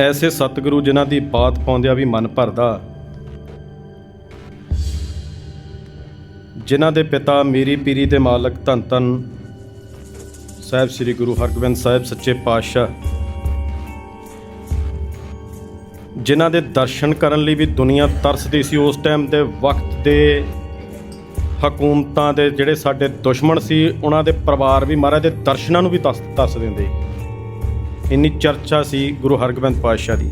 ਐਸੇ ਸਤਿਗੁਰੂ ਜਿਨ੍ਹਾਂ ਦੀ ਬਾਤ ਪਾਉਂਦਿਆਂ ਵੀ ਮਨ ਭਰਦਾ। ਜਿਨ੍ਹਾਂ ਦੇ ਪਿਤਾ ਮੀਰੀ ਪੀਰੀ ਦੇ ਮਾਲਕ ਧੰਨ ਧੰਨ ਸਾਹਿਬ ਸ੍ਰੀ ਗੁਰੂ ਹਰਗੋਬਿੰਦ ਸਾਹਿਬ ਸੱਚੇ ਪਾਤਸ਼ਾਹ। ਜਿਨ੍ਹਾਂ ਦੇ ਦਰਸ਼ਨ ਕਰਨ ਲਈ ਵੀ ਦੁਨੀਆ ਤਰਸਦੀ ਸੀ, ਉਸ ਟਾਈਮ ਦੇ ਵਕਤ ਦੇ ਹਕੂਮਤਾਂ ਦੇ ਜਿਹੜੇ ਸਾਡੇ ਦੁਸ਼ਮਣ ਸੀ, ਉਹਨਾਂ ਦੇ ਪਰਿਵਾਰ ਵੀ ਮਹਾਰਾਜ ਦੇ ਦਰਸ਼ਨਾਂ ਨੂੰ ਵੀ ਤਰਸ ਤਰਸ ਦਿੰਦੇ। ਇੰਨੀ ਚਰਚਾ ਸੀ ਗੁਰੂ ਹਰਗੋਬਿੰਦ ਪਾਤਸ਼ਾਹ ਦੀ।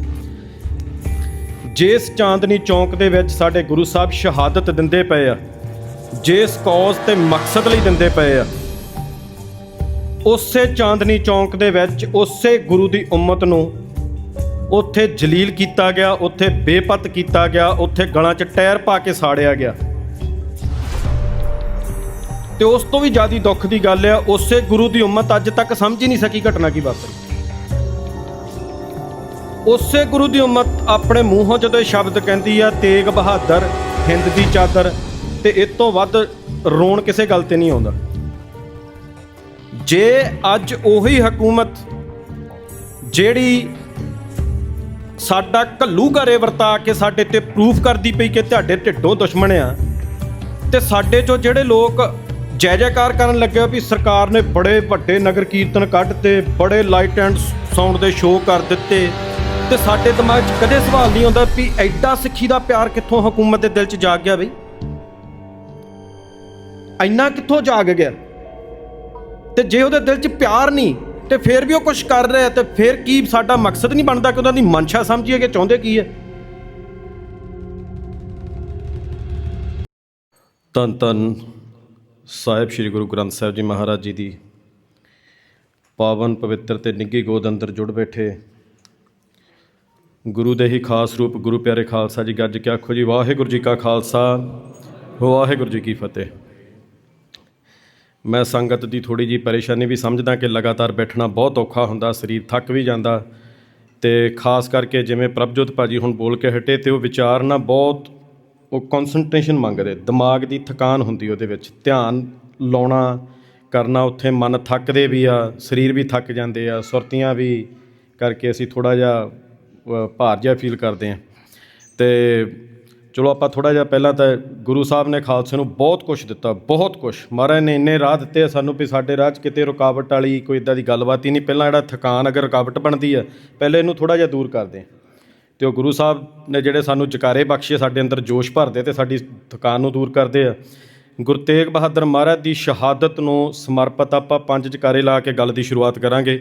ਜਿਸ ਚਾਂਦਨੀ ਚੌਂਕ ਦੇ ਵਿੱਚ ਸਾਡੇ ਗੁਰੂ ਸਾਹਿਬ ਸ਼ਹਾਦਤ ਦਿੰਦੇ ਪਏ ਆ, ਜਿਸ ਕੌਜ਼ ਤੇ ਮਕਸਦ ਲਈ ਦਿੰਦੇ ਪਏ ਆ, ਉਸੇ ਚਾਂਦਨੀ ਚੌਂਕ ਦੇ ਵਿੱਚ ਉਸੇ ਗੁਰੂ ਦੀ ਉਮਤ ਨੂੰ ਉੱਥੇ ਜਲੀਲ ਕੀਤਾ ਗਿਆ, ਉੱਥੇ ਬੇਪਤ ਕੀਤਾ ਗਿਆ, ਉੱਥੇ ਗਲਾਂ 'ਚ ਟਾਇਰ ਪਾ ਕੇ ਸਾੜਿਆ ਗਿਆ। ਤੇ ਉਸ ਤੋਂ ਵੀ ਜ਼ਿਆਦਾ ਦੁੱਖ ਦੀ ਗੱਲ ਆ, ਉਸੇ ਗੁਰੂ ਦੀ ਉਮਤ ਅੱਜ ਤੱਕ ਸਮਝ ਹੀ ਨਹੀਂ ਸਕੀ ਘਟਨਾ ਕੀ ਵਾਪਰੀ। ਉਸੇ ਗੁਰੂ ਦੀ ਉਮਤ ਆਪਣੇ ਮੂੰਹੋਂ ਜਦੋਂ ਇਹ ਸ਼ਬਦ ਕਹਿੰਦੀ ਆ, ਤੇਗ ਬਹਾਦਰ, ਹਿੰਦ ਦੀ ਚਾਦਰ, ਤੇ ਇਸ ਤੋਂ ਵੱਧ ਰੋਣ ਕਿਸੇ ਗੱਲ ਤੇ ਨਹੀਂ ਆਉਂਦਾ। ਜੇ ਅੱਜ ਉਹੀ ਹਕੂਮਤ ਜਿਹੜੀ ਸਾਡਾ ਘੱਲੂ ਘਰੇ ਵਰਤਾ ਕੇ ਸਾਡੇ ਤੇ ਪ੍ਰੂਫ ਕਰਦੀ ਪਈ ਕਿ ਤੁਹਾਡੇ ਢਿੱਡੋਂ ਦੁਸ਼ਮਣ ਆ, ਤੇ ਸਾਡੇ ਚੋਂ ਜਿਹੜੇ ਲੋਕ ਜੈ ਜੈਕਾਰ ਕਰਨ ਲੱਗੇ ਵੀ ਸਰਕਾਰ ਨੇ ਬੜੇ ਵੱਡੇ ਨਗਰ ਕੀਰਤਨ ਕੱਢ ਕੱਢਤੇ, ਬੜੇ ਲਾਈਟ ਐਂਡ ਸਾਊਂਡ ਦੇ ਸ਼ੋਅ ਕਰ ਦਿੱਤੇ ਤੇ ਸਾਡੇ ਦਿਮਾਗ 'ਚ ਕਦੇ ਸਵਾਲ ਨਹੀਂ ਆਉਂਦਾ ਵੀ ਐਡਾ ਸਿੱਖੀ ਦਾ ਪਿਆਰ ਕਿੱਥੋਂ ਹਕੂਮਤ ਦੇ ਦਿਲ 'ਚ ਜਾਗ ਗਿਆ ਬਈ? ਇੰਨਾ ਕਿੱਥੋਂ ਜਾਗ ਗਿਆ? ਤੇ ਜੇ ਉਹਦੇ ਦਿਲ 'ਚ ਪਿਆਰ ਨਹੀਂ, ਤੇ ਫਿਰ ਵੀ ਉਹ ਕੁਝ ਕਰ ਰਿਹਾ ਤੇ ਫਿਰ ਕੀ ਸਾਡਾ ਮਕਸਦ ਨਹੀਂ ਬਣਦਾ ਕਿ ਉਹਨਾਂ ਦੀ ਮਨਸ਼ਾ ਸਮਝੀਏ ਕਿ ਚਾਹੁੰਦੇ ਕੀ ਹੈ? ਤਨ ਤਨ ਸਾਹਿਬ ਸ੍ਰੀ ਗੁਰੂ ਗ੍ਰੰਥ ਸਾਹਿਬ ਜੀ ਮਹਾਰਾਜ ਜੀ ਦੀ। ਪਾਵਨ ਪਵਿੱਤਰ ਤੇ ਨਿੱਘੀ ਗੋਦ ਅੰਦਰ ਜੁੜ ਬੈਠੇ ਗੁਰੂ ਦੇ ਹੀ ਖਾਸ ਰੂਪ, ਗੁਰੂ ਪਿਆਰੇ ਖਾਲਸਾ ਜੀ, ਗੱਜ ਕੇ ਆਖੋ ਜੀ, ਵਾਹਿਗੁਰੂ ਜੀ ਕਾ ਖਾਲਸਾ, ਵਾਹਿਗੁਰੂ ਜੀ ਕੀ ਫਤਿਹ। ਮੈਂ ਸੰਗਤ ਦੀ ਥੋੜੀ ਜੀ ਪਰੇਸ਼ਾਨੀ ਵੀ ਸਮਝਦਾ ਕਿ ਲਗਾਤਾਰ ਬੈਠਣਾ ਬਹੁਤ ਔਖਾ ਹੁੰਦਾ, ਸਰੀਰ ਥੱਕ ਵੀ ਜਾਂਦਾ। ਤੇ ਖਾਸ ਕਰਕੇ ਜਿਵੇਂ ਪ੍ਰਭਜੋਤ ਭਾਜੀ ਹੁਣ ਬੋਲ ਕੇ ਹਟੇ ਤੇ ਉਹ ਵਿਚਾਰ ਨਾ ਬਹੁਤ, ਉਹ ਕਨਸੈਂਟਰੇਸ਼ਨ ਮੰਗਦੇ, ਦਿਮਾਗ ਦੀ ਥਕਾਨ ਹੁੰਦੀ ਉਹਦੇ ਵਿੱਚ। ਧਿਆਨ ਲਾਉਣਾ, ਕਰਨਾ, ਉੱਥੇ ਮਨ ਥੱਕਦੇ ਵੀ ਆ, ਸਰੀਰ ਵੀ ਥੱਕ ਜਾਂਦੇ ਆ, ਸੁਰਤੀਆਂ ਵੀ ਕਰਕੇ ਅਸੀਂ ਥੋੜਾ ਜਿਹਾ ਭਾਰ ਜਿਹਾ ਫੀਲ ਕਰਦੇ ਆ ਤੇ ਚਲੋ ਆਪਾਂ ਥੋੜਾ ਜਿਹਾ ਪਹਿਲਾਂ ਤਾਂ ਗੁਰੂ ਸਾਹਿਬ ਨੇ ਖਾਲਸੇ ਨੂੰ ਬਹੁਤ ਕੁਝ ਦਿੱਤਾ, ਬਹੁਤ ਕੁਝ ਮਹਾਰਾਜ ਨੇ ਇੰਨੇ ਰਾਹ ਦਿੱਤੇ ਆ ਸਾਨੂੰ ਵੀ ਸਾਡੇ ਰਾਹ 'ਚ ਕਿਤੇ ਰੁਕਾਵਟ ਵਾਲੀ ਕੋਈ ਇਦਾਂ ਦੀ ਗੱਲਬਾਤ ਹੀ ਨਹੀਂ। ਪਹਿਲਾਂ ਜਿਹੜਾ ਥਕਾਨ ਅਗਰ ਰੁਕਾਵਟ ਬਣਦੀ ਹੈ ਪਹਿਲੇ ਇਹਨੂੰ ਥੋੜਾ ਜਿਹਾ ਦੂਰ ਕਰਦੇ ਆ ਤੇ ਉਹ ਗੁਰੂ ਸਾਹਿਬ ਨੇ ਜਿਹੜੇ ਸਾਨੂੰ ਜਕਾਰੇ ਬਖਸ਼ੇ, ਸਾਡੇ ਅੰਦਰ ਜੋਸ਼ ਭਰਦੇ ਤੇ ਸਾਡੀ ਥਕਾਨ ਨੂੰ ਦੂਰ ਕਰਦੇ ਆ। ਗੁਰੂ ਤੇਗ ਬਹਾਦਰ ਮਹਾਰਾਜ ਦੀ ਸ਼ਹਾਦਤ ਨੂੰ ਸਮਰਪਿਤ ਆਪਾਂ ਪੰਜ ਜਕਾਰੇ ਲਾ ਕੇ ਗੱਲ ਦੀ ਸ਼ੁਰੂਆਤ ਕਰਾਂਗੇ।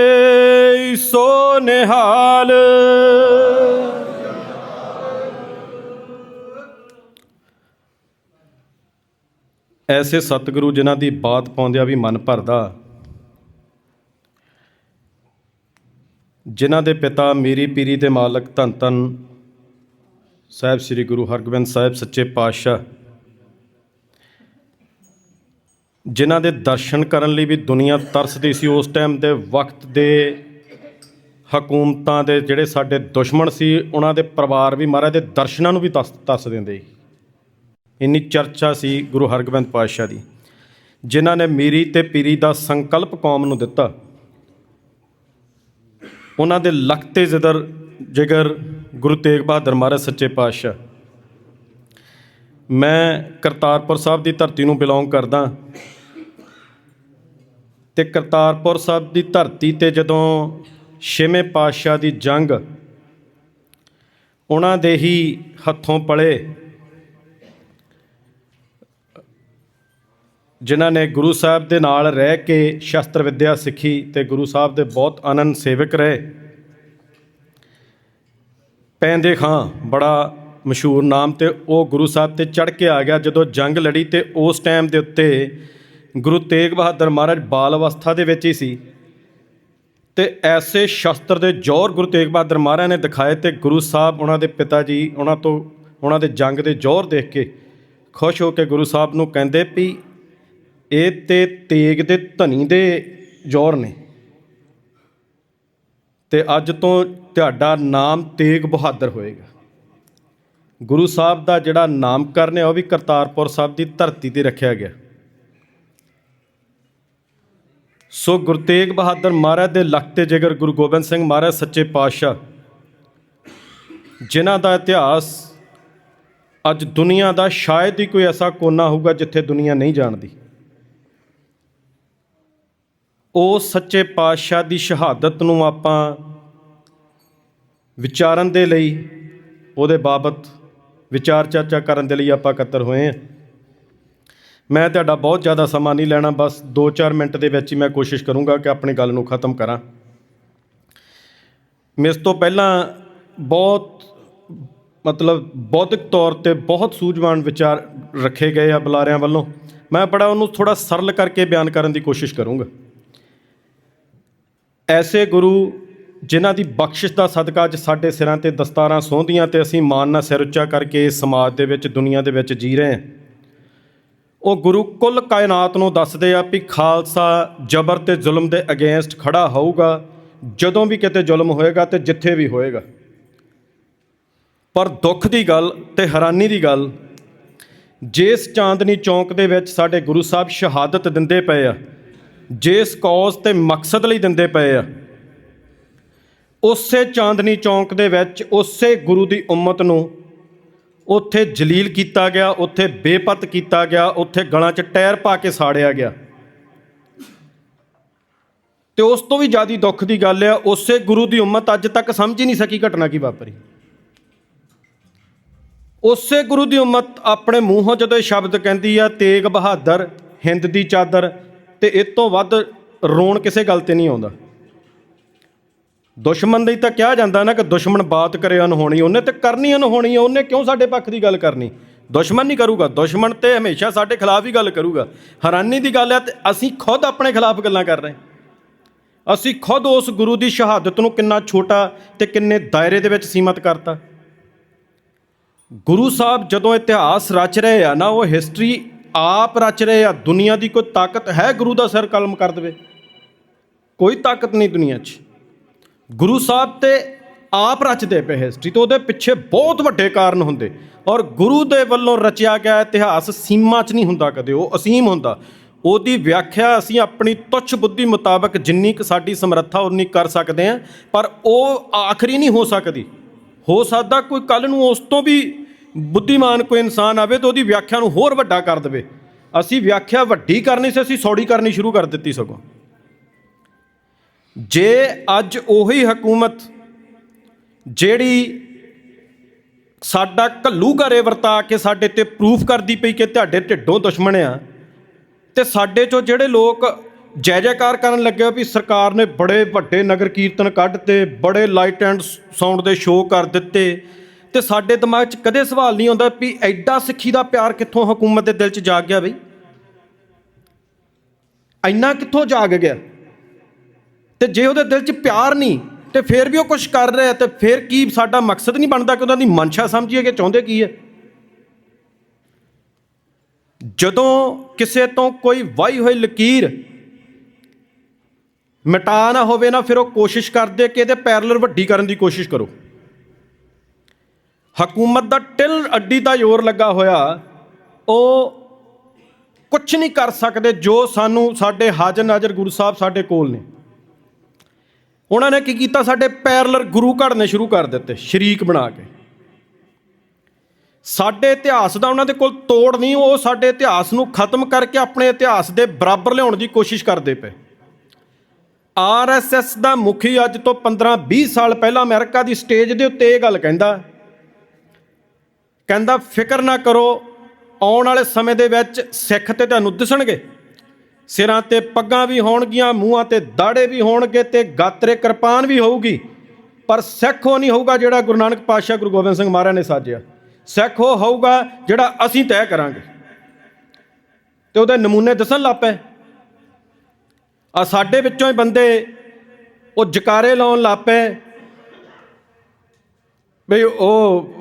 ਸੋ ਨਿਹਾਲ। ਐਸੇ ਸਤਿਗੁਰੂ ਜਿਨ੍ਹਾਂ ਦੀ ਬਾਤ ਪਾਉਂਦਿਆਂ ਵੀ ਮਨ ਭਰਦਾ, ਜਿਨ੍ਹਾਂ ਦੇ ਪਿਤਾ ਮੀਰੀ ਪੀਰੀ ਦੇ ਮਾਲਕ ਧੰਨ ਧੰਨ ਸਾਹਿਬ ਸ੍ਰੀ ਗੁਰੂ ਹਰਗੋਬਿੰਦ ਸਾਹਿਬ ਸੱਚੇ ਪਾਤਸ਼ਾਹ, ਜਿਨ੍ਹਾਂ ਦੇ ਦਰਸ਼ਨ ਕਰਨ ਲਈ ਵੀ ਦੁਨੀਆ ਤਰਸਦੀ ਸੀ ਉਸ ਟਾਈਮ ਦੇ ਵਕਤ ਦੇ ਹਕੂਮਤਾਂ ਦੇ ਜਿਹੜੇ ਸਾਡੇ ਦੁਸ਼ਮਣ ਸੀ, ਉਹਨਾਂ ਦੇ ਪਰਿਵਾਰ ਵੀ ਮਹਾਰਾਜ ਦੇ ਦਰਸ਼ਨਾਂ ਨੂੰ ਵੀ ਤਰਸ ਤਰਸ ਦਿੰਦੇ ਇੰਨੀ ਚਰਚਾ ਸੀ ਗੁਰੂ ਹਰਗੋਬਿੰਦ ਪਾਤਸ਼ਾਹ ਦੀ, ਜਿਨ੍ਹਾਂ ਨੇ ਮੀਰੀ ਤੇ ਪੀਰੀ ਦਾ ਸੰਕਲਪ ਕੌਮ ਨੂੰ ਦਿੱਤਾ। ਉਹਨਾਂ ਦੇ ਲਖਤੇ ਜ਼ਿਦਰ ਜਿਗਰ ਗੁਰੂ ਤੇਗ ਬਹਾਦਰ ਮਹਾਰਾਜ ਸੱਚੇ ਪਾਤਸ਼ਾਹ। ਮੈਂ ਕਰਤਾਰਪੁਰ ਸਾਹਿਬ ਦੀ ਧਰਤੀ ਨੂੰ ਬਿਲੋਂਗ ਕਰਦਾ ਤੇ ਕਰਤਾਰਪੁਰ ਸਾਹਿਬ ਦੀ ਧਰਤੀ ਤੇ ਜਦੋਂ ਛੇਵੇਂ ਪਾਤਸ਼ਾਹ ਦੀ ਜੰਗ। ਉਹਨਾਂ ਦੇ ਹੀ ਹੱਥੋਂ ਪਲੇ। ਜਿਨ੍ਹਾਂ ਨੇ ਗੁਰੂ ਸਾਹਿਬ ਦੇ ਨਾਲ ਰਹਿ ਕੇ ਸ਼ਸਤਰ ਵਿੱਦਿਆ ਸਿੱਖੀ ਤੇ ਗੁਰੂ ਸਾਹਿਬ ਦੇ ਬਹੁਤ ਆਨੰਦ ਸੇਵਕ ਰਹੇ। ਪੈਂਦੇ ਖਾਂ ਬੜਾ ਮਸ਼ਹੂਰ ਨਾਮ ਤੇ ਉਹ ਗੁਰੂ ਸਾਹਿਬ ਤੇ ਚੜ ਕੇ ਆ ਗਿਆ। ਜਦੋਂ ਜੰਗ ਲੜੀ ਤੇ ਉਸ ਟਾਈਮ ਦੇ ਉੱਤੇ ਗੁਰੂ ਤੇਗ ਬਹਾਦਰ ਮਹਾਰਾਜ ਬਾਲ ਅਵਸਥਾ ਦੇ ਵਿੱਚ ਹੀ ਸੀ। ਤੇ ਐਸੇ ਸ਼ਸਤਰ ਦੇ ਜੋਰ ਗੁਰੂ ਤੇਗ ਬਹਾਦਰ ਮਹਾਰਾਜ ਨੇ ਦਿਖਾਏ ਤੇ ਗੁਰੂ ਸਾਹਿਬ ਉਹਨਾਂ ਦੇ ਪਿਤਾ ਜੀ ਉਹਨਾਂ ਤੋਂ ਉਹਨਾਂ ਦੇ ਜੰਗ ਦੇ ਜੋਰ ਦੇਖ ਕੇ ਖੁਸ਼ ਹੋ ਕੇ ਗੁਰੂ ਸਾਹਿਬ ਨੂੰ ਕਹਿੰਦੇ ਵੀ ਇਹ ਤੇ ਤੇਗ ਦੇ ਧਨੀ ਦੇ ਜੋਰ ਨੇ। ਤੇ ਅੱਜ ਤੋਂ ਤੁਹਾਡਾ ਨਾਮ ਤੇਗ ਬਹਾਦਰ ਹੋਏਗਾ। ਗੁਰੂ ਸਾਹਿਬ ਦਾ ਜਿਹੜਾ ਨਾਮਕਰਨ ਹੈ ਉਹ ਵੀ ਕਰਤਾਰਪੁਰ ਸਾਹਿਬ ਦੀ ਧਰਤੀ ਤੇ ਰੱਖਿਆ ਗਿਆ। ਸੋ ਗੁਰੂ ਤੇਗ ਬਹਾਦਰ ਮਹਾਰਾਜ ਦੇ ਲਖਤੇ ਜਿਗਰ ਗੁਰੂ ਗੋਬਿੰਦ ਸਿੰਘ ਮਹਾਰਾਜ ਸੱਚੇ ਪਾਤਸ਼ਾਹ, ਜਿਨ੍ਹਾਂ ਦਾ ਇਤਿਹਾਸ ਅੱਜ ਦੁਨੀਆ ਦਾ ਸ਼ਾਇਦ ਹੀ ਕੋਈ ਐਸਾ ਕੋਨਾ ਹੋਊਗਾ ਜਿੱਥੇ ਦੁਨੀਆ ਨਹੀਂ ਜਾਣਦੀ। ਉਹ ਸੱਚੇ ਪਾਤਸ਼ਾਹ ਦੀ ਸ਼ਹਾਦਤ ਨੂੰ ਆਪਾਂ ਵਿਚਾਰਨ ਦੇ ਲਈ, ਉਹਦੇ ਬਾਬਤ ਵਿਚਾਰ ਚਰਚਾ ਕਰਨ ਦੇ ਲਈ ਆਪਾਂ ਇਕੱਤਰ ਹੋਏ ਹਾਂ। ਮੈਂ ਤੁਹਾਡਾ ਬਹੁਤ ਜ਼ਿਆਦਾ ਸਮਾਂ ਨਹੀਂ ਲੈਣਾ, ਬਸ 2-4 ਮਿੰਟ ਦੇ ਵਿੱਚ ਹੀ ਮੈਂ ਕੋਸ਼ਿਸ਼ ਕਰੂੰਗਾ ਕਿ ਆਪਣੀ ਗੱਲ ਨੂੰ ਖਤਮ ਕਰਾਂ। ਇਸ ਤੋਂ ਪਹਿਲਾਂ ਬਹੁਤ, ਮਤਲਬ ਬੌਧਿਕ ਤੌਰ ਤੇ ਬਹੁਤ ਸੂਝਵਾਨ ਵਿਚਾਰ ਰੱਖੇ ਗਏ ਆ ਬੁਲਾਰਿਆਂ ਵੱਲੋਂ। ਮੈਂ ਬੜਾ ਉਹਨੂੰ ਥੋੜਾ ਸਰਲ ਕਰਕੇ ਬਿਆਨ ਕਰਨ ਦੀ ਕੋਸ਼ਿਸ਼ ਕਰੂੰਗਾ। ਐਸੇ ਗੁਰੂ ਜਿਨ੍ਹਾਂ ਦੀ ਬਖਸ਼ਿਸ਼ ਦਾ ਸਦਕਾ ਅੱਜ ਸਾਡੇ ਸਿਰਾਂ ਤੇ ਦਸਤਾਰਾਂ ਸੋਹੰਦੀਆਂ ਤੇ ਅਸੀਂ ਮਾਣ ਨਾਲ ਸਿਰ ਉੱਚਾ ਕਰਕੇ ਇਸ ਸਮਾਜ ਦੇ ਵਿੱਚ, ਦੁਨੀਆ ਦੇ ਵਿੱਚ ਜੀ ਰਹੇ ਹਾਂ। ਉਹ ਗੁਰੂ ਕੁੱਲ ਕਾਇਨਾਤ ਨੂੰ ਦੱਸਦੇ ਆ ਵੀ ਖਾਲਸਾ ਜ਼ਬਰ ਤੇ ਜ਼ੁਲਮ ਦੇ ਅਗੇਂਸਟ ਖੜਾ ਹੋਊਗਾ, ਜਦੋਂ ਵੀ ਕਿਤੇ ਜ਼ੁਲਮ ਹੋਏਗਾ ਤੇ ਜਿੱਥੇ ਵੀ ਹੋਏਗਾ। ਪਰ ਦੁੱਖ ਦੀ ਗੱਲ ਤੇ ਹੈਰਾਨੀ ਦੀ ਗੱਲ, ਜਿਸ ਚਾਂਦਨੀ ਚੌਂਕ ਦੇ ਵਿੱਚ ਸਾਡੇ ਗੁਰੂ ਸਾਹਿਬ ਸ਼ਹਾਦਤ ਦਿੰਦੇ ਪਏ ਆ, ਜਿਸ ਕੌਜ਼ ਤੇ ਮਕਸਦ ਲਈ ਦਿੰਦੇ ਪਏ ਆ, ਉਸੇ ਚਾਂਦਨੀ ਚੌਂਕ ਦੇ ਵਿੱਚ ਉਸੇ ਗੁਰੂ ਦੀ ਉਮਤ ਨੂੰ ਉੱਥੇ ਜਲੀਲ ਕੀਤਾ ਗਿਆ, ਉੱਥੇ ਬੇਪਤ ਕੀਤਾ ਗਿਆ, ਉੱਥੇ ਗਲਾਂ 'ਚ ਟਾਇਰ ਪਾ ਕੇ ਸਾੜਿਆ ਗਿਆ। ਤੇ ਉਸ ਤੋਂ ਵੀ ਜ਼ਿਆਦਾ ਦੁੱਖ ਦੀ ਗੱਲ ਆ, ਉਸੇ ਗੁਰੂ ਦੀ ਉਮਤ ਅੱਜ ਤੱਕ ਸਮਝ ਹੀ ਨਹੀਂ ਸਕੀ ਘਟਨਾ ਕੀ ਵਾਪਰੀ। ਉਸੇ ਗੁਰੂ ਦੀ ਉਮਤ ਆਪਣੇ ਮੂੰਹੋਂ ਜਦੋਂ ਇਹ ਸ਼ਬਦ ਕਹਿੰਦੀ ਆ, ਤੇਗ ਬਹਾਦਰ, ਹਿੰਦ ਦੀ ਚਾਦਰ, ਤੇ ਇਹ ਤੋਂ ਵੱਧ ਰੋਣ ਕਿਸੇ ਗੱਲ ਤੇ ਨਹੀਂ ਆਉਂਦਾ। ਦੁਸ਼ਮਣ ਦੀ ਤਾਂ ਕਿਹਾ ਜਾਂਦਾ ਨਾ ਕਿ ਦੁਸ਼ਮਣ ਬਾਤ ਕਰੇ ਅਨਹੋਣੀ ਉਹਨੇ ਤੇ ਕਰਨੀ ਅਨਹੋਣੀ ਆ, ਉਹਨੇ ਕਿਉਂ ਸਾਡੇ ਪੱਖ ਦੀ ਗੱਲ ਕਰਨੀ? ਦੁਸ਼ਮਣ ਨਹੀਂ ਕਰੂਗਾ, ਦੁਸ਼ਮਣ ਤੇ ਹਮੇਸ਼ਾ ਸਾਡੇ ਖਿਲਾਫ ਹੀ ਗੱਲ ਕਰੂਗਾ। ਹੈਰਾਨੀ ਦੀ ਗੱਲ ਹੈ ਤੇ ਅਸੀਂ ਖੁਦ ਆਪਣੇ ਖਿਲਾਫ ਗੱਲਾਂ ਕਰ ਰਹੇ ਅਸੀਂ ਖੁਦ ਉਸ ਗੁਰੂ ਦੀ ਸ਼ਹਾਦਤ ਨੂੰ ਕਿੰਨਾ ਛੋਟਾ ਤੇ ਕਿੰਨੇ ਦਾਇਰੇ ਦੇ ਵਿੱਚ ਸੀਮਤ ਕਰਤਾ। ਗੁਰੂ ਸਾਹਿਬ ਜਦੋਂ ਇਤਿਹਾਸ ਰਚ ਰਹੇ ਆ ਨਾ, ਉਹ ਹਿਸਟਰੀ ਆਪ ਰਚ ਰਹੇ ਆ, ਦੁਨੀਆ ਦੀ ਕੋਈ ਤਾਕਤ ਹੈ ਗੁਰੂ ਦਾ ਸਿਰ ਕਲਮ ਕਰ ਦੇਵੇ? ਕੋਈ ਤਾਕਤ ਨਹੀਂ ਦੁਨੀਆ 'ਚ। ਗੁਰੂ ਸਾਹਿਬ ਤੇ ਆਪ ਰਚਦੇ ਪਏ ਹਿਸਟਰੀ ਤੇ ਉਹਦੇ ਪਿੱਛੇ ਬਹੁਤ ਵੱਡੇ ਕਾਰਨ ਹੁੰਦੇ। ਔਰ ਗੁਰੂ ਦੇ ਵੱਲੋਂ ਰਚਿਆ ਗਿਆ ਇਤਿਹਾਸ ਸੀਮਾ 'ਚ ਨਹੀਂ ਹੁੰਦਾ ਕਦੇ, ਉਹ ਅਸੀਮ ਹੁੰਦਾ। ਉਹਦੀ ਵਿਆਖਿਆ ਅਸੀਂ ਆਪਣੀ ਤੁੱਛ ਬੁੱਧੀ ਮੁਤਾਬਕ ਜਿੰਨੀ ਕੁ ਸਾਡੀ ਸਮਰੱਥਾ, ਉਨੀ ਕਰ ਸਕਦੇ ਹਾਂ, ਪਰ ਉਹ ਆਖਰੀ ਨਹੀਂ ਹੋ ਸਕਦੀ। ਹੋ ਸਕਦਾ ਕੋਈ ਕੱਲ ਨੂੰ ਉਸ ਤੋਂ ਵੀ ਬੁੱਧੀਮਾਨ ਕੋਈ ਇਨਸਾਨ ਆਵੇ ਤਾਂ ਉਹਦੀ ਵਿਆਖਿਆ ਨੂੰ ਹੋਰ ਵੱਡਾ ਕਰ ਦੇਵੇ। ਅਸੀਂ ਵਿਆਖਿਆ ਵੱਡੀ ਕਰਨੀ ਸੀ, ਅਸੀਂ ਸੌੜੀ ਕਰਨੀ ਸ਼ੁਰੂ ਕਰ ਦਿੱਤੀ ਸਗੋਂ। ਜੇ ਅੱਜ ਉਹੀ ਹਕੂਮਤ ਜਿਹੜੀ ਸਾਡਾ ਘੱਲੂ ਘਰੇ ਵਰਤਾ ਕੇ ਸਾਡੇ ਤੇ ਪ੍ਰੂਫ ਕਰਦੀ ਪਈ ਕਿ ਤੁਹਾਡੇ ਢਿੱਡੋਂ ਦੁਸ਼ਮਣ ਆ, ਤੇ ਸਾਡੇ ਚੋਂ ਜਿਹੜੇ ਲੋਕ ਜੈ ਜੈਕਾਰ ਕਰਨ ਲੱਗੇ ਵੀ ਸਰਕਾਰ ਨੇ ਬੜੇ ਵੱਡੇ ਨਗਰ ਕੀਰਤਨ ਕੱਢ ਤੇ ਬੜੇ ਲਾਈਟ ਐਂਡ ਸਾਊਂਡ ਦੇ ਸ਼ੋਅ ਕਰ ਦਿੱਤੇ, ਤੇ ਸਾਡੇ ਦਿਮਾਗ 'ਚ ਕਦੇ ਸਵਾਲ ਨਹੀਂ ਆਉਂਦਾ ਵੀ ਐਡਾ ਸਿੱਖੀ ਦਾ ਪਿਆਰ ਕਿੱਥੋਂ ਹਕੂਮਤ ਦੇ ਦਿਲ 'ਚ ਜਾਗ ਗਿਆ ਬਈ? ਇੰਨਾ ਕਿੱਥੋਂ ਜਾਗ ਗਿਆ? ਤੇ ਜੇ ਉਹਦੇ ਦਿਲ 'ਚ ਪਿਆਰ ਨਹੀਂ, ਤੇ ਫਿਰ ਵੀ ਉਹ ਕੁਝ ਕਰ ਰਿਹਾ ਤੇ ਫਿਰ ਕੀ ਸਾਡਾ ਮਕਸਦ ਨਹੀਂ ਬਣਦਾ ਕਿ ਉਹਨਾਂ ਦੀ ਮਨਸ਼ਾ ਸਮਝੀਏ ਕਿ ਚਾਹੁੰਦੇ ਕੀ ਹੈ? ਜਦੋਂ ਕਿਸੇ ਤੋਂ ਕੋਈ ਵਾਈ ਹੋਈ ਲਕੀਰ ਮਿਟਾ ਨਾ ਹੋਵੇ ਨਾ, ਫਿਰ ਉਹ ਕੋਸ਼ਿਸ਼ ਕਰਦੇ ਕਿ ਇਹਦੇ ਪੈਰਲਰ ਵੱਡੀ ਕਰਨ ਦੀ ਕੋਸ਼ਿਸ਼ ਕਰੋ। ਹਕੂਮਤ ਦਾ ਟਿਲ ਅੱਡੀ ਦਾ ਜ਼ੋਰ ਲੱਗਾ ਹੋਇਆ, ਉਹ ਕੁਝ ਨਹੀਂ ਕਰ ਸਕਦੇ ਜੋ ਸਾਨੂੰ ਸਾਡੇ ਹਾਜ਼ਰ ਨਾਜ਼ਰ ਗੁਰੂ ਸਾਹਿਬ ਸਾਡੇ ਕੋਲ ਨੇ। ਉਹਨਾਂ ਨੇ ਕੀ ਕੀਤਾ? ਸਾਡੇ ਪੈਰਲਰ ਗੁਰੂ ਘੜਨੇ ਸ਼ੁਰੂ ਕਰ ਦਿੱਤੇ, ਸ਼ਰੀਕ ਬਣਾ ਕੇ। ਸਾਡੇ ਇਤਿਹਾਸ ਦਾ ਉਹਨਾਂ ਦੇ ਕੋਲ ਤੋੜ ਨਹੀਂ, ਉਹ ਸਾਡੇ ਇਤਿਹਾਸ ਨੂੰ ਖਤਮ ਕਰਕੇ ਆਪਣੇ ਇਤਿਹਾਸ ਦੇ ਬਰਾਬਰ ਲਿਆਉਣ ਦੀ ਕੋਸ਼ਿਸ਼ ਕਰਦੇ ਪਏ। ਆਰਐਸਐਸ ਦਾ ਮੁਖੀ ਅੱਜ ਤੋਂ 15-20 ਸਾਲ ਪਹਿਲਾਂ ਅਮਰੀਕਾ ਦੀ ਸਟੇਜ ਦੇ ਉੱਤੇ ਇਹ ਗੱਲ ਕਹਿੰਦਾ ਕਹਿੰਦਾ, ਫਿਕਰ ਨਾ ਕਰੋ, ਆਉਣ ਵਾਲੇ ਸਮੇਂ ਦੇ ਵਿੱਚ ਸਿੱਖ ਤੇ ਤੁਹਾਨੂੰ ਦਿਸਣਗੇ। ਸਿਰਾਂ ਤੇ ਪੱਗਾਂ ਵੀ ਹੋਣਗੀਆਂ, ਮੂੰਹਾਂ ਤੇ ਦਾੜੇ ਵੀ ਹੋਣਗੇ ਤੇ ਗਾਤਰੇ ਕਿਰਪਾਨ ਵੀ ਹੋਊਗੀ। ਪਰ ਸਿੱਖ ਉਹ ਨਹੀਂ ਹੋਊਗਾ ਜਿਹੜਾ ਗੁਰੂ ਨਾਨਕ ਪਾਤਸ਼ਾਹ ਗੁਰੂ ਗੋਬਿੰਦ ਸਿੰਘ ਮਹਾਰਾਜ ਨੇ ਸਾਜਿਆ। ਸਿੱਖ ਉਹ ਹੋਊਗਾ ਜਿਹੜਾ ਅਸੀਂ ਤੈਅ ਕਰਾਂਗੇ। ਤੇ ਉਹਦੇ ਨਮੂਨੇ ਦੱਸਣ ਲੱਪੇ ਆ ਸਾਡੇ ਵਿੱਚੋਂ ਹੀ ਬੰਦੇ ਉਹ ਜਕਾਰੇ ਲਾਉਣ ਲੱਗ ਪਏ। ਬਈ ਉਹ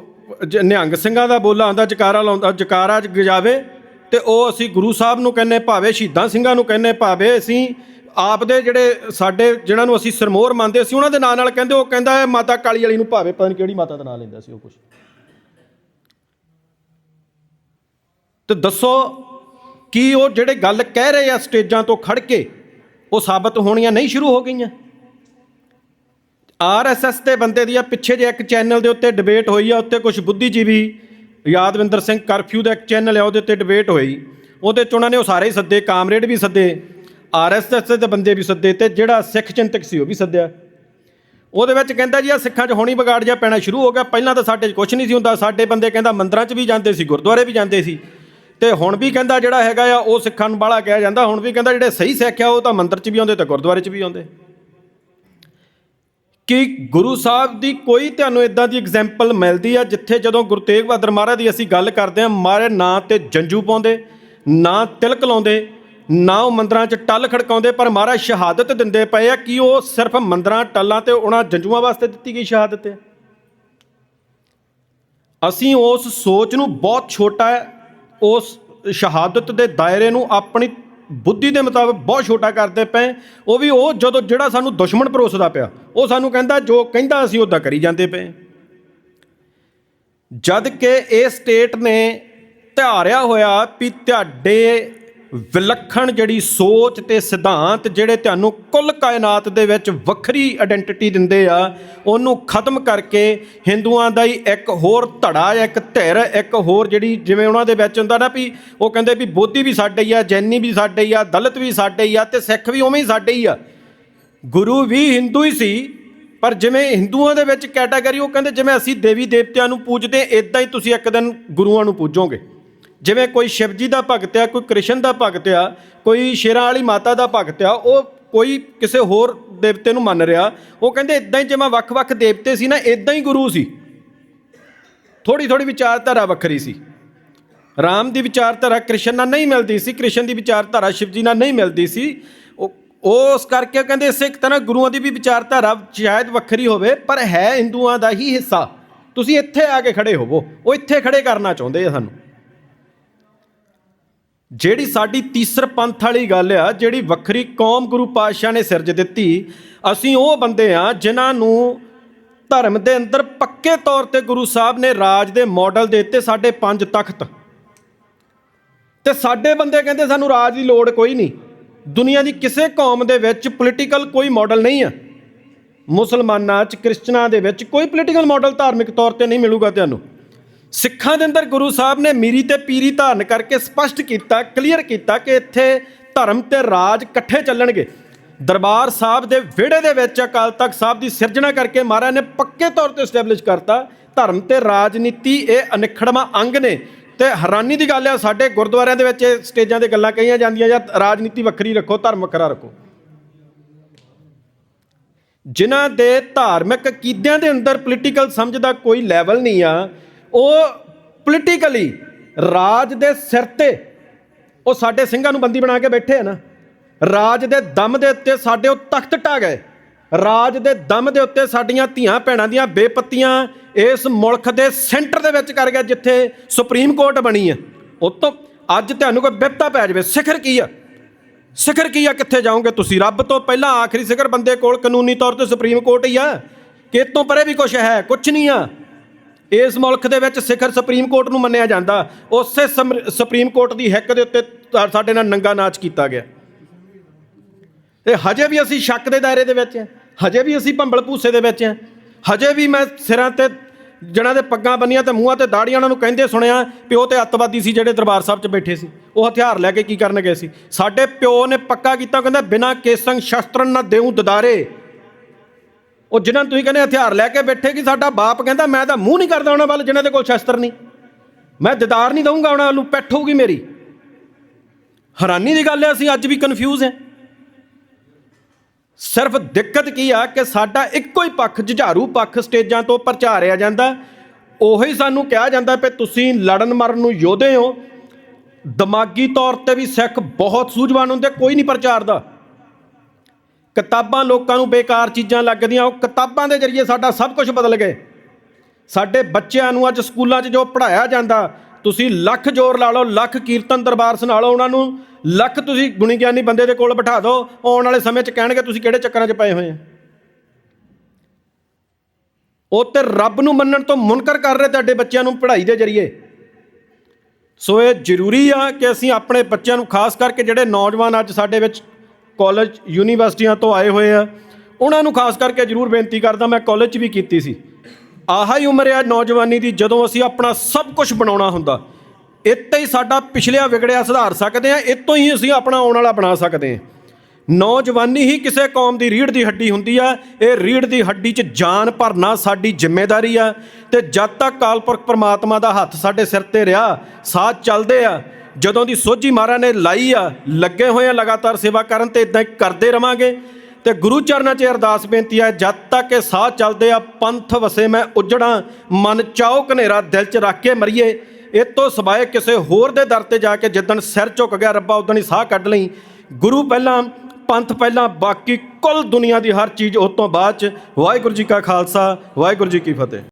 ਨਿਹੰਗ ਸਿੰਘਾਂ ਦਾ ਬੋਲਾ ਆਉਂਦਾ, ਜਕਾਰਾ ਲਾਉਂਦਾ, ਜਕਾਰਾ ਜ ਗਜਾਵੇ। ਤੇ ਉਹ ਅਸੀਂ ਗੁਰੂ ਸਾਹਿਬ ਨੂੰ ਕਹਿੰਨੇ ਭਾਵੇਂ ਸ਼ਹੀਦਾਂ ਸਿੰਘਾਂ ਨੂੰ ਕਹਿੰਨੇ ਭਾਵੇਂ ਅਸੀਂ ਆਪ ਦੇ ਜਿਹੜੇ ਸਾਡੇ ਜਿਨ੍ਹਾਂ ਨੂੰ ਅਸੀਂ ਸਰਮੋਰ ਮੰਨਦੇ ਸੀ, ਉਹਨਾਂ ਦੇ ਨਾਂ ਨਾਲ ਕਹਿੰਦੇ, ਉਹ ਕਹਿੰਦਾ ਹੈ ਮਾਤਾ ਕਾਲੀ ਵਾਲੀ ਨੂੰ ਭਾਵੇਂ, ਪਤਾ ਨਹੀਂ ਕਿਹੜੀ ਮਾਤਾ ਦਾ ਨਾਂ ਲੈਂਦਾ ਸੀ ਉਹ ਕੁਛ। ਤੇ ਦੱਸੋ ਕੀ ਉਹ ਜਿਹੜੇ ਗੱਲ ਕਹਿ ਰਹੇ ਆ ਸਟੇਜਾਂ ਤੋਂ ਖੜ ਕੇ, ਉਹ ਸਾਬਤ ਹੋਣੀਆਂ ਨਹੀਂ ਸ਼ੁਰੂ ਹੋ ਗਈਆਂ? ਆਰਐਸਐਸ ਦੇ ਬੰਦੇ ਦੀ ਆ, ਪਿੱਛੇ ਜੇ ਇੱਕ ਚੈਨਲ ਦੇ ਉੱਤੇ ਡਿਬੇਟ ਹੋਈ ਆ, ਉੱਤੇ ਕੁਝ ਬੁੱਧੀਜੀਵੀ ਯਾਦਵਿੰਦਰ ਸਿੰਘ ਕਰਫਿਊ ਦਾ ਇੱਕ ਚੈਨਲ ਹੈ ਉਹਦੇ 'ਤੇ ਡਿਬੇਟ ਹੋਈ। ਉਹਦੇ ਚ ਉਹਨਾਂ ਨੇ ਉਹ ਸਾਰੇ ਹੀ ਸੱਦੇ, ਕਾਮਰੇਡ ਵੀ ਸੱਦੇ ਆਰਐਸਐਸ ਦੇ ਬੰਦੇ ਵੀ ਸੱਦੇ ਤੇ ਜਿਹੜਾ ਸਿੱਖ ਚਿੰਤਕ ਸੀ ਉਹ ਵੀ ਸੱਦਿਆ। ਉਹਦੇ ਵਿੱਚ ਕਹਿੰਦਾ ਜੀ ਆ ਸਿੱਖਾਂ 'ਚ ਹੋਣੀ ਵਿਗਾੜ ਜਿਹਾ ਪੈਣਾ ਸ਼ੁਰੂ ਹੋ ਗਿਆ। ਪਹਿਲਾਂ ਤਾਂ ਸਾਡੇ 'ਚ ਕੁਝ ਨਹੀਂ ਸੀ ਹੁੰਦਾ। ਸਾਡੇ ਬੰਦੇ ਕਹਿੰਦਾ ਮੰਦਰਾਂ 'ਚ ਵੀ ਜਾਂਦੇ ਸੀ, ਗੁਰਦੁਆਰੇ ਵੀ ਜਾਂਦੇ ਸੀ। ਤੇ ਹੁਣ ਵੀ ਕਹਿੰਦਾ ਜਿਹੜਾ ਹੈਗਾ ਆ, ਉਹ ਸਿੱਖਾਂ ਨੂੰ ਬਾਹਲਾ ਕਿਹਾ ਜਾਂਦਾ। ਹੁਣ ਵੀ ਕਹਿੰਦਾ ਜਿਹੜੇ ਸਹੀ ਸਿੱਖ ਆ, ਉਹ ਤਾਂ ਮੰਦਰ 'ਚ ਵੀ ਆਉਂਦੇ ਤੇ ਗੁਰਦੁਆਰੇ 'ਚ ਵੀ ਆਉਂਦੇ। ਕਿ ਗੁਰੂ ਸਾਹਿਬ ਦੀ ਕੋਈ ਤੁਹਾਨੂੰ ਇਦਾਂ ਦੀ ਐਗਜ਼ਾਮਪਲ ਮਿਲਦੀ ਆ ਜਿੱਥੇ ਜਦੋਂ ਗੁਰੂ ਤੇਗ ਬਹਾਦਰ ਮਹਾਰਾਜ ਦੀ ਅਸੀਂ ਗੱਲ ਕਰਦੇ ਆ, ਮਾਰੇ ਨਾਂ ਤੇ ਜੰਜੂ ਪਾਉਂਦੇ, ਨਾ ਤਿਲਕ ਲਾਉਂਦੇ, ਨਾ ਉਹ ਮੰਦਰਾਂ 'ਚ ਟੱਲ ਖੜਕਾਉਂਦੇ, ਪਰ ਮਹਾਰਾਜ ਸ਼ਹਾਦਤ ਦਿੰਦੇ ਪਏ ਆ ਕਿ ਉਹ ਸਿਰਫ ਮੰਦਰਾਂ, ਟੱਲਾਂ ਤੇ ਉਹਨਾਂ ਜੰਜੂਆਂ ਵਾਸਤੇ ਦਿੱਤੀ ਗਈ ਸ਼ਹਾਦਤ ਹੈ। ਅਸੀਂ ਉਸ ਸੋਚ ਨੂੰ ਬਹੁਤ ਛੋਟਾ ਉਸ ਸ਼ਹਾਦਤ ਦੇ ਦਾਇਰੇ ਨੂੰ ਆਪਣੀ ਬੁੱਧੀ ਦੇ ਮੁਤਾਬਕ ਬਹੁਤ ਛੋਟਾ ਕਰਦੇ ਪਏ। ਉਹ ਵੀ ਉਹ ਜਦੋਂ ਜਿਹੜਾ ਸਾਨੂੰ ਦੁਸ਼ਮਣ ਪਰੋਸਦਾ ਪਿਆ, ਉਹ ਸਾਨੂੰ ਕਹਿੰਦਾ, ਜੋ ਕਹਿੰਦਾ ਅਸੀਂ ਉਦਾਂ ਕਰੀ ਜਾਂਦੇ ਪਏ। ਜਦ ਕਿ ਇਹ ਸਟੇਟ ਨੇ ਧਾਰਿਆ ਹੋਇਆ ਵੀ ਤੁਹਾਡੇ ਵਿਲੱਖਣ ਜਿਹੜੀ ਸੋਚ ਤੇ ਸਿਧਾਂਤ ਜਿਹੜੇ ਤੁਹਾਨੂੰ ਕੁੱਲ ਕਾਇਨਾਤ ਦੇ ਵਿੱਚ ਵੱਖਰੀ ਆਇਡੈਂਟੀਟੀ ਦਿੰਦੇ ਆ, ਉਹਨੂੰ ਖਤਮ ਕਰਕੇ ਹਿੰਦੂਆਂ ਦਾ ਹੀ ਇੱਕ ਹੋਰ ਧੜਾ, ਇੱਕ ਧਿਰ, ਇੱਕ ਹੋਰ ਜਿਹੜੀ ਜਿਵੇਂ ਉਹਨਾਂ ਦੇ ਵਿੱਚ ਹੁੰਦਾ ਨਾ ਵੀ ਉਹ ਕਹਿੰਦੇ ਵੀ ਬੋਧੀ ਵੀ ਸਾਡੇ ਹੀ ਆ, ਜੈਨੀ ਵੀ ਸਾਡੇ ਹੀ ਆ, ਦਲਿਤ ਵੀ ਸਾਡੇ ਹੀ ਆ ਤੇ ਸਿੱਖ ਵੀ ਉਵੇਂ ਹੀ ਸਾਡੇ ਹੀ ਆ। ਗੁਰੂ ਵੀ ਹਿੰਦੂ ਹੀ ਸੀ, ਪਰ ਜਿਵੇਂ ਹਿੰਦੂਆਂ ਦੇ ਵਿੱਚ ਕੈਟਾਗਰੀ ਉਹ ਕਹਿੰਦੇ ਜਿਵੇਂ ਅਸੀਂ ਦੇਵੀ ਦੇਵਤਿਆਂ ਨੂੰ ਪੂਜਦੇ ਇਦਾਂ ਹੀ ਤੁਸੀਂ ਇੱਕ ਦਿਨ ਗੁਰੂਆਂ ਨੂੰ ਪੂਜੋਗੇ। ਜਿਵੇਂ ਕੋਈ ਸ਼ਿਵ ਜੀ ਦਾ ਭਗਤ ਆ, ਕੋਈ ਕ੍ਰਿਸ਼ਨ ਦਾ ਭਗਤ ਆ, ਕੋਈ ਸ਼ੇਰਾਂ ਵਾਲੀ ਮਾਤਾ ਦਾ ਭਗਤ ਆ, ਉਹ ਕੋਈ ਕਿਸੇ ਹੋਰ ਦੇਵਤੇ ਨੂੰ ਮੰਨ ਰਿਹਾ, ਉਹ ਕਹਿੰਦੇ ਇਦਾਂ ਹੀ ਜਿਵੇਂ ਵੱਖ-ਵੱਖ ਦੇਵਤੇ ਸੀ ਨਾ ਇਦਾਂ ਹੀ ਗੁਰੂ ਸੀ। ਥੋੜੀ ਥੋੜੀ ਵਿਚਾਰਧਾਰਾ ਵੱਖਰੀ ਸੀ। ਰਾਮ ਦੀ ਵਿਚਾਰਧਾਰਾ ਕ੍ਰਿਸ਼ਨ ਨਾਲ ਨਹੀਂ ਮਿਲਦੀ ਸੀ, ਕ੍ਰਿਸ਼ਨ ਦੀ ਵਿਚਾਰਧਾਰਾ ਸ਼ਿਵ ਜੀ ਨਾਲ ਨਹੀਂ ਮਿਲਦੀ ਸੀ। ਉਹ ਉਹ ਉਸ ਕਰਕੇ ਕਹਿੰਦੇ ਇਸੇ ਤਰ੍ਹਾਂ ਗੁਰੂਆਂ ਦੀ ਵੀ ਵਿਚਾਰਧਾਰਾ ਸ਼ਾਇਦ ਵੱਖਰੀ ਹੋਵੇ, ਪਰ ਹੈ ਹਿੰਦੂਆਂ ਦਾ ਹੀ ਹਿੱਸਾ। ਤੁਸੀਂ ਇੱਥੇ ਆ ਕੇ ਖੜੇ ਹੋਵੋ, ਉਹ ਇੱਥੇ ਖੜੇ ਕਰਨਾ ਚਾਹੁੰਦੇ ਆ ਸਾਨੂੰ। ਜਿਹੜੀ ਸਾਡੀ ਤੀਸਰ ਪੰਥ ਵਾਲੀ ਗੱਲ ਆ ਜਿਹੜੀ ਵੱਖਰੀ ਕੌਮ ਗੁਰੂ ਪਾਤਸ਼ਾਹ ਨੇ ਸਿਰਜ ਦਿੱਤੀ ਅਸੀਂ ਉਹ ਬੰਦੇ ਆ ਜਿਨ੍ਹਾਂ ਨੂੰ ਧਰਮ ਦੇ ਅੰਦਰ ਪੱਕੇ ਤੌਰ ਤੇ ਗੁਰੂ ਸਾਹਿਬ ਨੇ ਰਾਜ ਦੇ ਮਾਡਲ ਦੇ ਦਿੱਤੇ ਸਾਡੇ ਪੰਜ ਤਖਤ। ਤੇ ਸਾਡੇ ਬੰਦੇ ਕਹਿੰਦੇ ਸਾਨੂੰ ਰਾਜ ਦੀ ਲੋੜ ਕੋਈ ਨਹੀਂ। ਦੁਨੀਆ ਦੀ ਕਿਸੇ ਕੌਮ ਦੇ ਵਿੱਚ ਪੋਲੀਟੀਕਲ ਕੋਈ ਮਾਡਲ ਨਹੀਂ ਆ। ਮੁਸਲਮਾਨਾਂ 'ਚ ਕ੍ਰਿਸਚਨਾਂ ਦੇ ਵਿੱਚ ਕੋਈ ਪੋਲੀਟੀਕਲ ਮਾਡਲ ਧਾਰਮਿਕ ਤੌਰ ਤੇ ਨਹੀਂ ਮਿਲੂਗਾ ਤੁਹਾਨੂੰ। ਸਿੱਖਾਂ ਦੇ ਅੰਦਰ ਗੁਰੂ ਸਾਹਿਬ ਨੇ ਮੀਰੀ ਤੇ ਪੀਰੀ ਧਾਰਨ ਕਰਕੇ ਸਪਸ਼ਟ ਕੀਤਾ ਕਲੀਅਰ ਕੀਤਾ ਕਿ ਇੱਥੇ ਧਰਮ ਤੇ ਰਾਜ ਇਕੱਠੇ ਚੱਲਣਗੇ। ਦਰਬਾਰ ਸਾਹਿਬ ਦੇ ਵਿਹੜੇ ਦੇ ਵਿੱਚ ਅਕਾਲ ਤਖਤ ਸਾਹਿਬ ਦੀ ਸਿਰਜਣਾ ਕਰਕੇ ਮਹਾਰਾਜ ਨੇ ਪੱਕੇ ਤੌਰ ਤੇ ਸਟੈਬਲਿਸ਼ ਕਰਤਾ, ਧਰਮ ਤੇ ਰਾਜਨੀਤੀ ਇਹ ਅਨਿਖੜਵਾਂ ਅੰਗ ਨੇ। ਤੇ ਹੈਰਾਨੀ ਦੀ ਗੱਲ ਹੈ ਸਾਡੇ ਗੁਰਦੁਆਰਿਆਂ ਦੇ ਵਿੱਚ ਇਹ ਸਟੇਜਾਂ ਤੇ ਗੱਲਾਂ ਕਹੀਆਂ ਜਾਂਦੀਆਂ ਜਾਂ ਰਾਜਨੀਤੀ ਵੱਖਰੀ ਰੱਖੋ, ਧਰਮ ਵੱਖਰਾ ਰੱਖੋ। ਜਿਨ੍ਹਾਂ ਦੇ ਧਾਰਮਿਕ ਕੀਦਿਆਂ ਦੇ ਅੰਦਰ ਪੋਲੀਟੀਕਲ ਸਮਝ ਦਾ ਕੋਈ ਲੈਵਲ ਨਹੀਂ ਆ ਉਹ ਪੋਲੀਟੀਕਲੀ ਰਾਜ ਦੇ ਸਿਰ ਤੇ ਉਹ ਸਾਡੇ ਸਿੰਘਾਂ ਨੂੰ ਬੰਦੀ ਬਣਾ ਕੇ ਬੈਠੇ ਆ ਨਾ, ਰਾਜ ਦੇ ਦਮ ਦੇ ਉੱਤੇ ਸਾਡੇ ਉਹ ਤਖਤ ਢਾ ਗਏ, ਰਾਜ ਦੇ ਦਮ ਦੇ ਉੱਤੇ ਸਾਡੀਆਂ ਧੀਆਂ ਭੈਣਾਂ ਦੀਆਂ ਬੇਪੱਤੀਆਂ ਇਸ ਮੁਲਕ ਦੇ ਸੈਂਟਰ ਦੇ ਵਿੱਚ ਕਰ ਗਿਆ ਜਿੱਥੇ ਸੁਪਰੀਮ ਕੋਰਟ ਬਣੀ ਹੈ ਉਹ ਅੱਜ ਤੁਹਾਨੂੰ ਕੋਈ ਬਿਪਤਾ ਪੈ ਜਾਵੇ, ਸਿਖਰ ਕੀ ਆ? ਸਿਖਰ ਕੀ ਆ? ਕਿੱਥੇ ਜਾਓਗੇ ਤੁਸੀਂ? ਰੱਬ ਤੋਂ ਪਹਿਲਾਂ ਆਖਰੀ ਸਿਖਰ ਬੰਦੇ ਕੋਲ ਕਾਨੂੰਨੀ ਤੌਰ ਤੇ ਸੁਪਰੀਮ ਕੋਰਟ ਹੀ ਆ। ਕਿ ਤੋਂ ਪਰੇ ਵੀ ਕੁਝ ਹੈ? ਕੁਝ ਨਹੀਂ ਆ। ਇਸ ਮੁਲਕ ਦੇ ਵਿੱਚ ਸਿਖਰ ਸੁਪਰੀਮ ਕੋਰਟ ਨੂੰ ਮੰਨਿਆ ਜਾਂਦਾ। ਉਸੇ ਸਮਰ- ਸੁਪਰੀਮ ਕੋਰਟ ਦੀ ਹਿੱਕ ਦੇ ਉੱਤੇ ਸਾਡੇ ਨਾਲ ਨੰਗਾ ਨਾਚ ਕੀਤਾ ਗਿਆ। ਤੇ ਹਜੇ ਵੀ ਅਸੀਂ ਸ਼ੱਕ ਦੇ ਦਾਇਰੇ ਦੇ ਵਿੱਚ ਹਾਂ। ਹਜੇ ਵੀ ਅਸੀਂ ਭੰਬਲ ਭੂਸੇ ਦੇ ਵਿੱਚ ਹਾਂ। ਹਜੇ ਵੀ ਮੈਂ ਸਿਰਾਂ ਤੇ ਜਣਾ ਦੇ ਪੱਗਾਂ ਬੰਨੀਆਂ ਤੇ ਮੂੰਹਾਂ ਤੇ ਦਾੜੀਆਂ ਉਹਨਾਂ ਨੂੰ ਕਹਿੰਦੇ ਸੁਣਿਆ, ਪਿਓ ਤੇ ਅੱਤਵਾਦੀ ਸੀ ਜਿਹੜੇ ਦਰਬਾਰ ਸਾਹਿਬ 'ਚ ਬੈਠੇ ਸੀ। ਉਹ ਹਥਿਆਰ ਲੈ ਕੇ ਕੀ ਕਰਨ ਗਏ ਸੀ? ਸਾਡੇ ਪਿਓ ਨੇ ਪੱਕਾ ਕੀਤਾ ਕਹਿੰਦਾ, ਬਿਨਾ ਕੇਸੰਗ ਸ਼ਸਤਰਨ ਨਾ ਦੇਉ ਦਦਾਰੇ। ਉਹ ਜਿਨ੍ਹਾਂ ਨੂੰ ਤੁਸੀਂ ਕਹਿੰਦੇ ਹਥਿਆਰ ਲੈ ਕੇ ਬੈਠੇ ਕਿ ਸਾਡਾ ਬਾਪ ਕਹਿੰਦਾ ਮੈਂ ਤਾਂ ਮੂੰਹ ਨਹੀਂ ਕਰਦਾ ਉਹਨਾਂ ਵੱਲ, ਜਿਨ੍ਹਾਂ ਦੇ ਕੋਲ ਸ਼ਸਤਰ ਨਹੀਂ। ਮੈਂ ਦਿਦਾਰ ਨਹੀਂ ਦਊਂਗਾ ਉਹਨਾਂ ਨੂੰ ਪੈਠ ਹੋਊਗੀ ਮੇਰੀ। ਹੈਰਾਨੀ ਦੀ ਗੱਲ ਹੈ, ਅਸੀਂ ਅੱਜ ਵੀ ਕਨਫਿਊਜ਼ ਹਾਂ। ਸਿਰਫ ਦਿੱਕਤ ਕੀ ਆ ਕਿ ਸਾਡਾ ਇੱਕੋ ਹੀ ਪੱਖ, ਜੁਝਾਰੂ ਪੱਖ ਸਟੇਜਾਂ ਤੋਂ ਪ੍ਰਚਾਰਿਆ ਜਾਂਦਾ। ਉਹੀ ਸਾਨੂੰ ਕਿਹਾ ਜਾਂਦਾ ਕਿ ਤੁਸੀਂ ਲੜਨ ਮਰਨ ਨੂੰ ਯੋਧੇ ਹੋ। ਦਿਮਾਗੀ ਤੌਰ ਤੇ ਵੀ ਸਿੱਖ ਬਹੁਤ ਸੂਝਵਾਨ ਹੁੰਦੇ, ਕੋਈ ਨਹੀਂ ਪ੍ਰਚਾਰਦਾ। ਕਿਤਾਬਾਂ ਲੋਕਾਂ ਨੂੰ ਬੇਕਾਰ ਚੀਜ਼ਾਂ ਲੱਗਦੀਆਂ, ਉਹ ਕਿਤਾਬਾਂ ਦੇ ਜ਼ਰੀਏ ਸਾਡਾ ਸਭ ਕੁਝ ਬਦਲ ਗਏ। ਸਾਡੇ ਬੱਚਿਆਂ ਨੂੰ ਅੱਜ ਸਕੂਲਾਂ 'ਚ ਜੋ ਪੜ੍ਹਾਇਆ ਜਾਂਦਾ, ਤੁਸੀਂ ਲੱਖ ਜ਼ੋਰ ਲਾ ਲਓ, ਲੱਖ ਕੀਰਤਨ ਦਰਬਾਰ ਸੁਣਾ ਲਓ ਉਹਨਾਂ ਨੂੰ, ਲੱਖ ਤੁਸੀਂ ਗੁਣੀ ਗਿਆਨੀ ਬੰਦੇ ਦੇ ਕੋਲ ਬਿਠਾ ਦਿਓ, ਆਉਣ ਵਾਲੇ ਸਮੇਂ 'ਚ ਕਹਿਣਗੇ ਤੁਸੀਂ ਕਿਹੜੇ ਚੱਕਰਾਂ 'ਚ ਪਏ ਹੋਏ ਆ। ਉਹ ਤੇ ਰੱਬ ਨੂੰ ਮੰਨਣ ਤੋਂ ਮੁਨਕਰ ਕਰ ਰਹੇ ਤੁਹਾਡੇ ਬੱਚਿਆਂ ਨੂੰ ਪੜ੍ਹਾਈ ਦੇ ਜ਼ਰੀਏ। ਸੋ ਇਹ ਜ਼ਰੂਰੀ ਆ ਕਿ ਅਸੀਂ ਆਪਣੇ ਬੱਚਿਆਂ ਨੂੰ ਖਾਸ ਕਰਕੇ ਜਿਹੜੇ ਨੌਜਵਾਨ ਅੱਜ ਸਾਡੇ ਵਿੱਚ ਕਾਲਜ ਯੂਨੀਵਰਸਿਟੀਆਂ ਤੋਂ ਆਏ ਹੋਏ ਆ। ਉਹਨਾਂ ਨੂੰ ਖਾਸ ਕਰਕੇ ਜ਼ਰੂਰ ਬੇਨਤੀ ਕਰਦਾ, ਮੈਂ ਕਾਲਜ 'ਚ ਵੀ ਕੀਤੀ ਸੀ। ਆਹਾ ਹੀ ਉਮਰ ਆ ਨੌਜਵਾਨੀ ਦੀ, ਜਦੋਂ ਅਸੀਂ ਆਪਣਾ ਸਭ ਕੁਝ ਬਣਾਉਣਾ ਹੁੰਦਾ। ਇੱਥੇ ਹੀ ਸਾਡਾ ਪਿਛਲਿਆ ਵਿਗੜਿਆ ਸੁਧਾਰ ਸਕਦੇ ਆ, ਇੱਥੋਂ ਹੀ ਅਸੀਂ ਆਪਣਾ ਆਉਣ ਵਾਲਾ ਬਣਾ ਸਕਦੇ ਹਾਂ ਨੌਜਵਾਨੀ ਹੀ ਕਿਸੇ ਕੌਮ ਦੀ ਰੀੜ ਦੀ ਹੱਡੀ ਹੁੰਦੀ ਆ। ਇਹ ਰੀੜ ਦੀ ਹੱਡੀ 'ਚ ਜਾਨ ਭਰਨਾ ਸਾਡੀ ਜ਼ਿੰਮੇਵਾਰੀ ਆ। ਤੇ ਜਦ ਤੱਕ ਕਾਲਪੁਰਖ ਪ੍ਰਮਾਤਮਾ ਦਾ ਹੱਥ ਸਾਡੇ ਸਿਰ ਤੇ ਰਿਹਾ ਸਾਹ ਚੱਲਦੇ ਆ। ਜਦੋਂ ਦੀ ਸੋਝੀ ਮਹਾਰਾਜ ਨੇ ਲਾਈ ਆ, ਲੱਗੇ ਹੋਏ ਆ ਲਗਾਤਾਰ ਸੇਵਾ ਕਰਨ ਤੇ ਇਦਾਂ ਹੀ ਕਰਦੇ ਰਵਾਂਗੇ। ਤੇ ਗੁਰੂ ਚਰਨਾਂ 'ਚ ਅਰਦਾਸ ਬੇਨਤੀ ਆ, ਜਦ ਤੱਕ ਇਹ ਸਾਹ ਚੱਲਦੇ ਆ, ਪੰਥ ਵਸੇ ਮੈਂ ਉਜੜਾਂ ਮਨ ਚਾਉ ਕਨੇਰਾ ਦਿਲ 'ਚ ਰੱਖ ਕੇ ਮਰੀਏ। ਇਹ ਤੋਂ ਸਵਾਏ ਕਿਸੇ ਹੋਰ ਦੇ ਦਰ ਤੇ ਜਾ ਕੇ ਜਿੱਦਣ ਸਿਰ ਝੁਕ ਗਿਆ, ਰੱਬਾ ਉਦਣ ਹੀ ਸਾਹ ਕੱਢ ਲਈ। ਗੁਰੂ ਪਹਿਲਾਂ ਪੰਥ ਪਹਿਲਾਂ, ਬਾਕੀ ਕੁੱਲ ਦੁਨੀਆ ਦੀ ਹਰ ਚੀਜ਼, ਉਸ ਤੋਂ ਬਾਅਦ ਚ ਵਾਹਿਗੁਰੂ ਜੀ ਕਾ ਖਾਲਸਾ, ਵਾਹਿਗੁਰੂ ਜੀ ਕੀ ਫਤਿਹ।